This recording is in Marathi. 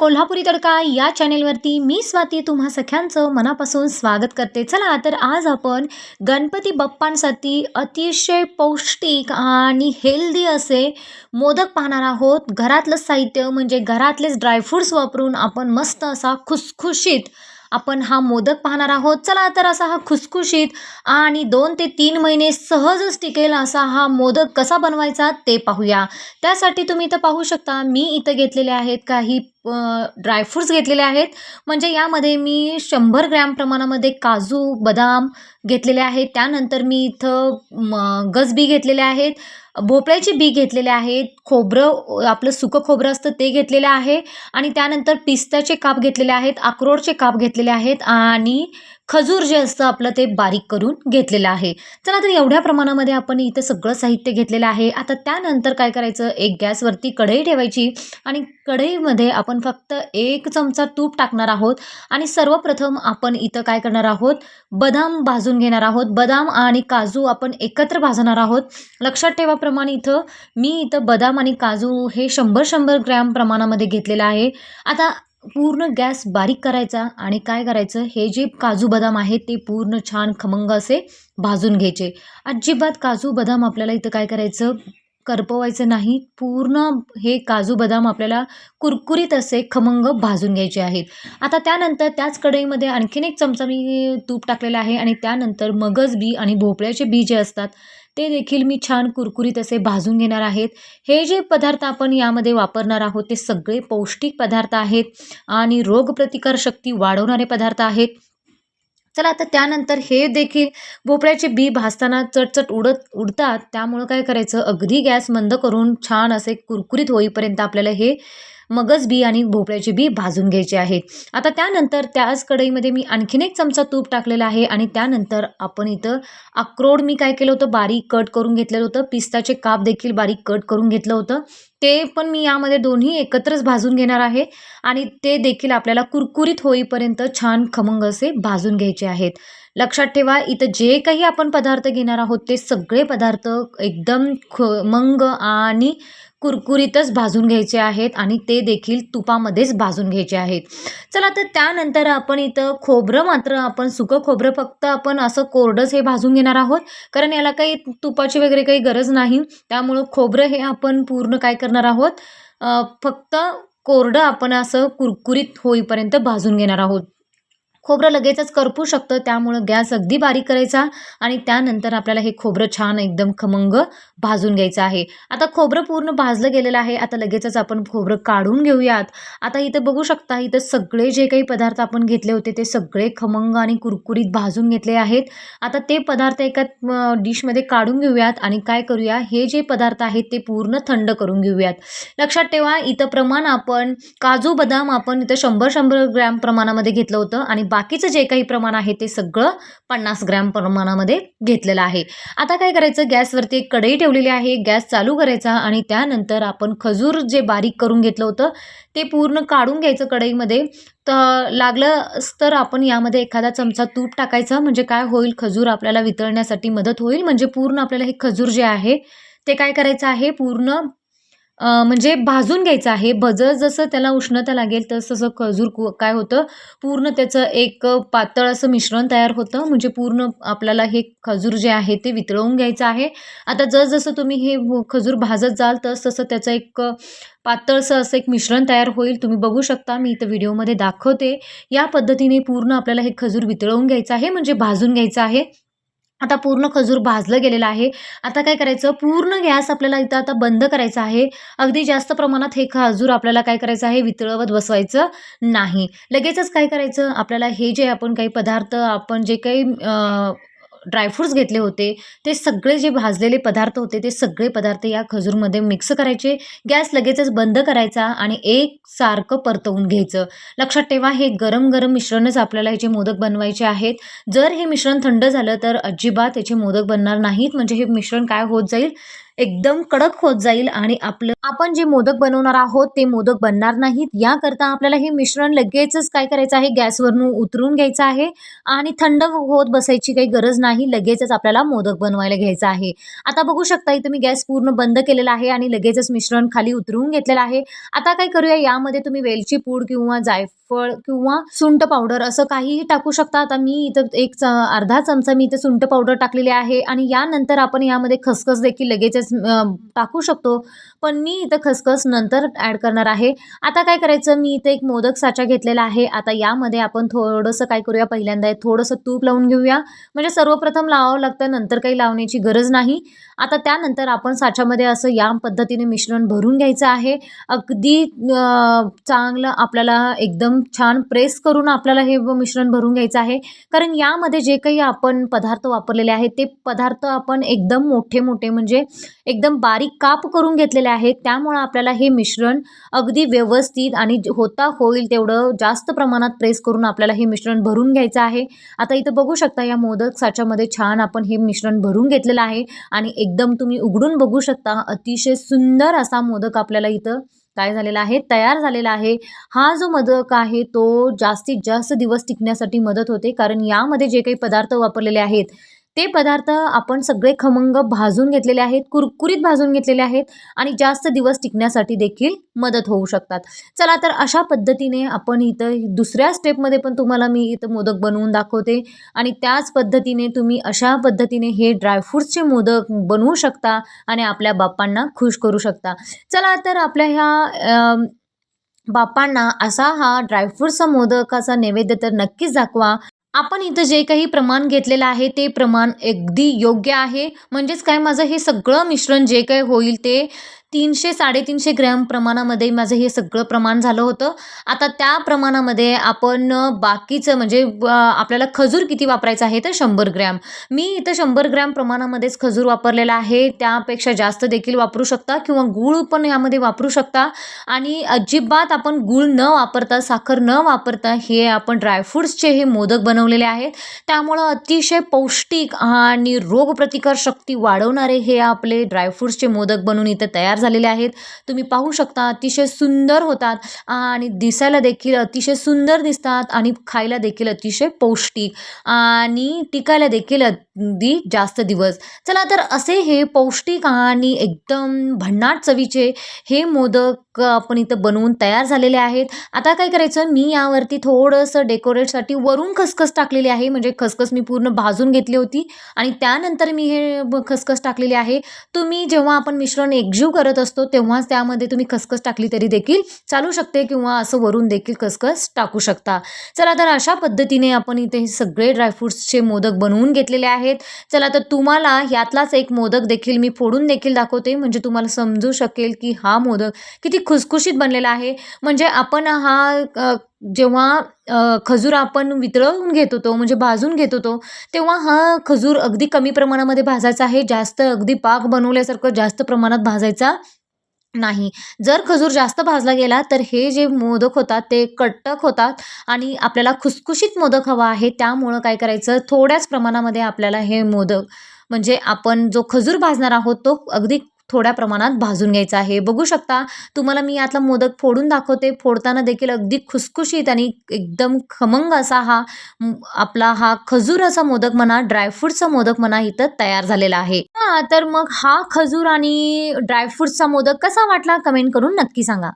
कोल्हापुरी तडका या चॅनेलवरती मी स्वाती तुम्हा सख्यांचं मनापासून स्वागत करते. चला तर आज आपण गणपती बाप्पांसाठी अतिशय पौष्टिक आणि हेल्दी असे मोदक पाहणार आहोत. घरातलं साहित्य म्हणजे घरातलेच ड्रायफ्रूट्स वापरून आपण मस्त असा खुसखुशीत आपण हा मोदक पाहणार आहोत. चला तर असा हा खुसखुशीत आणि दोन ते तीन महिने सहजच टिकेल असा हा मोदक कसा बनवायचा ते पाहूया. त्यासाठी तुम्ही इथं पाहू शकता मी इथं घेतलेले आहेत काही ड्रायफ्रूट्स घेतलेले आहेत. म्हणजे यामध्ये मी शंभर ग्रॅम प्रमाणामध्ये काजू बदाम घेतलेले आहेत. त्यानंतर मी इथं गजबी घेतलेले आहेत. भोपळ्याचे बी घेतलेले आहेत खोबरं आपलं सुकं खोबरं असतं ते घेतलेलं आहे. आणि त्यानंतर पिस्त्याचे काप घेतलेले आहेत अक्रोडचे काप घेतलेले आहेत आणि खजूर जे असतं आपलं ते बारीक करून घेतलेलं आहे. चला तर एवढ्या प्रमाणामध्ये आपण इथं सगळं साहित्य घेतलेलं आहे. आता त्यानंतर काय करायचं? एक गॅसवरती कढई ठेवायची आणि कढईमध्ये आपण फक्त एक चमचा तूप टाकणार आहोत आणि सर्वप्रथम आपण इथं काय करणार आहोत? बदाम भाजून घेणार आहोत. बदाम आणि काजू आपण एकत्र भाजणार आहोत. लक्षात ठेवाप्रमाणे इथं. मी इथं बदाम आणि काजू हे शंभर शंभर ग्रॅम प्रमाणामध्ये घेतलेलं आहे. आता पूर्ण गॅस बारीक करायचा आणि काय करायचं हे जे काजू बदाम आहेत ते पूर्ण छान खमंग असे भाजून घ्यायचे. अजिबात काजू बदाम आपल्याला इथं काय करायचं करपवायचं नाही. पूर्ण हे काजू बदाम आपल्याला कुरकुरीत असे खमंग भाजून घ्यायचे आहेत. आता त्यानंतर त्याच कढईमध्ये आणखीन एक चमचा मी तूप टाकलेलं आहे आणि त्यानंतर मगज बी आणि भोपळ्याचे बी जे असतात ते देखील मी छान कुरकुरीत असे भाजून घेणार आहेत. हे जे पदार्थ आपण यामध्ये वापरणार आहोत ते सगळे पौष्टिक पदार्थ आहेत आणि रोगप्रतिकारशक्ती वाढवणारे पदार्थ आहेत. चला आता त्यानंतर हे देखील भोपळ्याचे बी भाजताना चटचट उडत उडतात. त्यामुळं काय करायचं? अगदी गॅस मंद करून छान असे कुरकुरीत होईपर्यंत आपल्याला हे मगज बी आणि भोपळ्याची बी भाजून घ्यायचे आहेत आता त्यानंतर त्याच कढईमध्ये मी आणखीन एक चमचा तूप टाकलेला आहे आणि त्यानंतर आपण इथं अक्रोड मी काय केलं होतं? बारीक कट करून घेतलेलं होतं. पिस्ताचे काप देखील बारीक कट करून घेतलं होतं. ते पण मी यामध्ये दोन्ही एकत्रच भाजून घेणार आहे. आणि ते देखील आपल्याला कुरकुरीत होईपर्यंत छान खमंग असे भाजून घ्यायचे आहेत. लक्षात ठेवा इथं जे काही आपण पदार्थ घेणार आहोत ते सगळे पदार्थ एकदम ख मंग आणि कुरकुरीतच भाजून घ्यायचे आहेत आणि ते देखील तुपामध्येच भाजून घ्यायचे आहेत. चला तर त्यानंतर आपण इथं खोबरं मात्र आपण सुकं खोबरं फक्त आपण असं कोरडंच हे भाजून घेणार आहोत. कारण याला काही तुपाची वगैरे काही गरज नाही. त्यामुळं खोबरं हे आपण पूर्ण काय कर करणार आहोत. फक्त कोरडं आपण असं कुरकुरीत होईपर्यंत भाजून घेणार आहोत. खोबरं लगेचच करपू शकतं त्यामुळं गॅस अगदी बारीक करायचा आणि त्यानंतर आपल्याला हे खोबरं छान एकदम खमंग भाजून घ्यायचं आहे. आता खोबरं पूर्ण भाजलं गेलेलं आहे आता लगेचच आपण खोबरं काढून घेऊयात. आता इथं बघू शकता इथं सगळे जे काही पदार्थ आपण घेतले होते ते सगळे खमंग आणि कुरकुरीत भाजून घेतले आहेत. आता ते पदार्थ एका डिशमध्ये काढून घेऊयात आणि काय करूया हे जे पदार्थ आहेत ते पूर्ण थंड करून घेऊयात. लक्षात ठेवा इथं प्रमाण आपण काजू बदाम आपण इथं शंभर शंभर ग्रॅम प्रमाणामध्ये घेतलं होतं आणि बाकीचं जे काही प्रमाण आहे ते सगळं पन्नास ग्रॅम प्रमाणामध्ये घेतलेलं आहे. आता काय करायचं? गॅसवरती एक कढई ठेवलेली आहे. गॅस चालू करायचा आणि त्यानंतर आपण खजूर जे बारीक करून घेतलं होतं ते पूर्ण काढून घ्यायचं कढईमध्ये. तर लागलं तर आपण यामध्ये एखादा चमचा तूप टाकायचा. म्हणजे काय होईल? खजूर आपल्याला वितळण्यासाठी मदत होईल. म्हणजे पूर्ण आपल्याला हे खजूर जे आहे ते काय करायचं आहे? पूर्ण म्हणजे भाजून घ्यायचं आहे. भजं जसं त्याला उष्णता लागेल तसं तसं खजूर काय होतं पूर्ण त्याचं एक पातळ असं मिश्रण तयार होतं. म्हणजे पूर्ण आपल्याला हे खजूर जे आहे ते वितळवून घ्यायचं आहे. आता जसजसं तुम्ही हे खजूर भाजत जाल तस तसं त्याचं एक पातळसं असं एक मिश्रण तयार होईल. तुम्ही बघू शकता. मी इथं व्हिडिओमध्ये दाखवते. या पद्धतीने पूर्ण आपल्याला हे खजूर वितळवून घ्यायचं आहे. म्हणजे भाजून घ्यायचं आहे. आता पूर्ण खजूर भाजलं गेलेलं आहे. आता काय करायचं? पूर्ण गॅस आपल्याला इथं आता बंद करायचा आहे. अगदी जास्त प्रमाणात हे खजूर आपल्याला काय करायचं आहे? वितळवत बसवायचं नाही. लगेचच काय करायचं? आपल्याला हे जे आपण काही पदार्थ आपण जे काही ड्रायफ्रूट्स घेतले होते. ते सगळे जे भाजलेले पदार्थ होते ते सगळे पदार्थ या खजूरमध्ये मिक्स करायचे. गॅस लगेचच बंद करायचा आणि एक सारखं परतवून घ्यायचं. लक्षात ठेवा हे गरम गरम मिश्रणच आपल्याला ह्याचे मोदक बनवायचे आहेत. जर हे मिश्रण थंड झालं तर अजिबात याचे मोदक बनणार नाहीत. म्हणजे हे मिश्रण काय होत जाईल? एकदम कडक होत जाईल आणि आपलं आपण जे मोदक बनवणार आहोत ते मोदक बनणार नाहीत. याकरता आपल्याला हे मिश्रण लगेचच काय करायचं आहे? गॅसवरून उतरून घ्यायचं आहे आणि थंड होत बसायची काही गरज नाही. लगेचच आपल्याला मोदक बनवायला घ्यायचं आहे. आता बघू शकता इथं मी गॅस पूर्ण बंद केलेला आहे आणि लगेचच मिश्रण खाली उतरून घेतलेलं आहे. आता काय करूया? यामध्ये तुम्ही वेलची पूड किंवा जायफळ किंवा सुंट पावडर असं काहीही टाकू शकता. आता मी इथं एक च अर्धा चमचा मी इथे सुंट पावडर टाकलेली आहे आणि यानंतर आपण यामध्ये खसखस देखील लगेचच टाकू शकतो. पण मी इथं खसखस नंतर ॲड करणार आहे. आता काय करायचं? मी इथं एक मोदक साचा घेतलेला आहे. आता यामध्ये आपण थोडंसं काय करूया? पहिल्यांदा थोडंसं तूप लावून घेऊया. म्हणजे सर्वप्रथम लावावं लागतं. नंतर काही लावण्याची गरज नाही. आता त्यानंतर आपण साच्यामध्ये असं या पद्धतीने मिश्रण भरून घ्यायचं आहे. अगदी चांगलं आपल्याला एकदम छान प्रेस करून आपल्याला हे मिश्रण भरून घ्यायचं आहे. कारण यामध्ये जे काही आपण पदार्थ वापरलेले आहेत ते पदार्थ आपण एकदम मोठे मोठे म्हणजे एकदम बारीक काप करून घेतलेले आहेत. त्यामुळं आपल्याला हे मिश्रण अगदी व्यवस्थित आणि होता होईल तेवढं जास्त प्रमाणात प्रेस करून आपल्याला हे मिश्रण भरून घ्यायचं आहे. आता इथं बघू शकता या मोदक साच्यामध्ये छान आपण हे मिश्रण भरून घेतलेलं आहे आणि एकदम तुम्ही उघडून बघू शकता अतिशय सुंदर असा मोदक आपल्याला इथं काय झालेला आहे तयार झालेला आहे. हा जो मोदक आहे तो जास्तीत जास्त दिवस टिकण्यासाठी मदत होते. कारण यामध्ये जे काही पदार्थ वापरलेले आहेत ते पदार्थ आपण सगळे खमंग भाजून घेतलेले आहेत कुरकुरीत भाजून घेतलेले आहेत आणि जास्त दिवस टिकण्यासाठी देखील मदत होऊ शकतात. चला तर अशा पद्धतीने आपण इथं दुसऱ्या स्टेपमध्ये पण तुम्हाला मी इथं मोदक बनवून दाखवते आणि त्याच पद्धतीने तुम्ही अशा पद्धतीने हे ड्रायफ्रूट्सचे मोदक बनवू शकता आणि आपल्या बाप्पांना खुश करू शकता. चला तर आपल्या ह्या बापांना बाप्पांना असा हा ड्रायफ्रूटचा मोदकाचा नैवेद्य तर नक्कीच दाखवा. आपण इथं जे काही प्रमाण घेतलेलं आहे ते प्रमाण अगदी योग्य आहे. म्हणजेच काय? माझं हे सगळं मिश्रण जे काही होईल ते तीनशे साडेतीनशे ग्रॅम प्रमाणामध्ये माझं हे सगळं प्रमाण झालं होतं. आता त्या प्रमाणामध्ये आपण बाकीचं म्हणजे आपल्याला खजूर किती वापरायचं आहे तर शंभर ग्रॅम. मी इथं शंभर ग्रॅम प्रमाणामध्येच खजूर वापरलेला आहे. त्यापेक्षा जास्त देखील वापरू शकता किंवा गूळ पण यामध्ये वापरू शकता. आणि अजिबात आपण गूळ न वापरता साखर न वापरता हे आपण ड्रायफ्रूट्सचे हे मोदक बनवलेले आहेत. त्यामुळं अतिशय पौष्टिक आणि रोगप्रतिकार शक्ती वाढवणारे हे आपले ड्रायफ्रूट्सचे मोदक बनून इथं तयार झालेले आहेत. तुम्ही पाहू शकता अतिशय सुंदर होतात आणि दिसायला देखील अतिशय सुंदर दिसतात आणि खायला देखील अतिशय पौष्टिक आणि टिकायला देखील अगदी जास्त दिवस. चला तर असे हे पौष्टिक आणि एकदम भन्नाट चवीचे हे मोदक आपण इथं बनवून तयार झालेले आहेत. आता काय करायचं? मी यावरती थोडंसं डेकोरेटसाठी वरून खसखस टाकलेली आहे. म्हणजे खसखस मी पूर्ण भाजून घेतली होती आणि त्यानंतर मी हे खसखस टाकलेली आहे. तुम्ही जेव्हा आपण मिश्रण एकजीव करत असतो तेव्हाच त्यामध्ये तुम्ही खसखस टाकली तरी देखील चालू शकते किंवा असं वरून देखील खसखस टाकू शकता. चला तर अशा पद्धतीने आपण इथे हे सगळे ड्रायफ्रूट्सचे मोदक बनवून घेतलेले आहेत. चला तर तुम्हाला ह्यातलाच एक मोदक देखील मी फोडून देखील दाखवते. म्हणजे तुम्हाला समजू शकेल की हा मोदक किती खुसखुशीत बनलेला आहे. म्हणजे आपण हा जेव्हा खजूर आपण वितळवून घेत होतो म्हणजे भाजून घेत होतो तेव्हा हा खजूर अगदी कमी प्रमाणामध्ये भाजायचा आहे. जास्त अगदी पाक बनवल्यासारखं जास्त प्रमाणात भाजायचा नाही. जर खजूर जास्त भाजला गेला तर हे जे मोदक होतात ते कटक होतात आणि आपल्याला खुसखुशीत मोदक हवा आहे. त्यामुळं काय करायचं? थोड्याच प्रमाणामध्ये आपल्याला हे मोदक म्हणजे आपण जो खजूर भाजणार आहोत तो अगदी थोड्या प्रमाणात भाजून घ्यायचा आहे. बघू शकता तुम्हाला मी यातला मोदक फोडून दाखवते. फोडताना देखील अगदी खुसखुशीत आणि एकदम खमंग असा हा आपला हा खजूर असा मोदक म्हणा ड्रायफ्रूटचा मोदक म्हणा इथं तयार झालेला आहे. तर मग हा खजूर आणि ड्रायफ्रूटचा मोदक कसा वाटला? कमेंट करून नक्की सांगा.